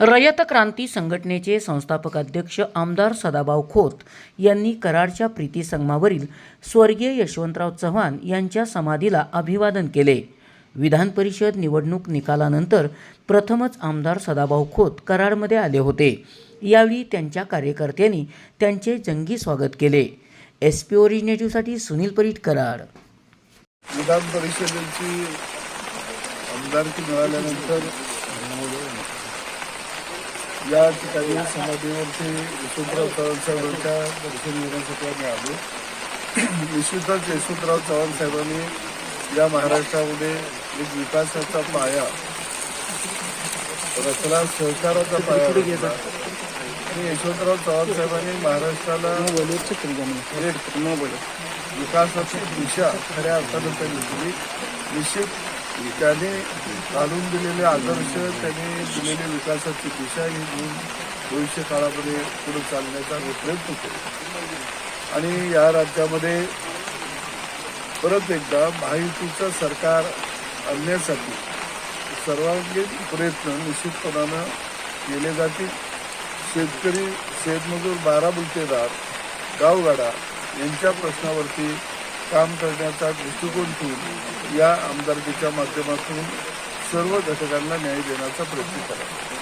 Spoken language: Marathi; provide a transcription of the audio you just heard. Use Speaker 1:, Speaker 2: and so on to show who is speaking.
Speaker 1: रयत क्रांती संघटनेचे संस्थापक अध्यक्ष आमदार सदाभाऊ खोत यांनी कराडच्या प्रीती संगमावरील स्वर्गीय यशवंतराव चव्हाण यांच्या समाधीला अभिवादन केले. विधान परिषद निवडणूक निकालानंतर प्रथमच आमदार सदाभाऊ खोत कराडमध्ये आले होते. यावेळी त्यांच्या कार्यकर्त्यांनी त्यांचे जंगी स्वागत केले. एस पी ओरिजिनेटिव्हसाठी सुनील परीट कराड.
Speaker 2: विधान परिषदेची आमदारकी मिळाल्यानंतर या ठिकाणी समाधीवरती यशवंतराव चव्हाण साहेबांच्या दर्शन घेण्यासाठी आम्ही आलो. निश्चितच यशवंतराव चव्हाण साहेबांनी या महाराष्ट्रामध्ये एक विकासाचा पाया रचला सहकाराचा पाया. आणि यशवंतराव चव्हाण साहेबांनी महाराष्ट्राला एक विकासाची दिशा खऱ्या अर्थानं त्यांनी दिली. निश्चित त्याने घालून दिलेले आदर्श त्याने दिलेली विकासाची दिशा ही घेऊन भविष्य काळामध्ये पुढे चालण्याचा प्रयत्न केला आणि या राज्यामध्ये परत एकदा महायुतीचं सरकार आणण्यासाठी सर्वांगीण प्रयत्न निश्चितपणानं केले जातील. शेतकरी शेतमजूर बारा बुलतेदार गावगाडा यांच्या प्रश्नावरती काम करण्याचा दृष्टिकोन ठेवून या आमदारकीच्या माध्यमातून सर्व घटकांना न्याय देण्याचा प्रयत्न करा.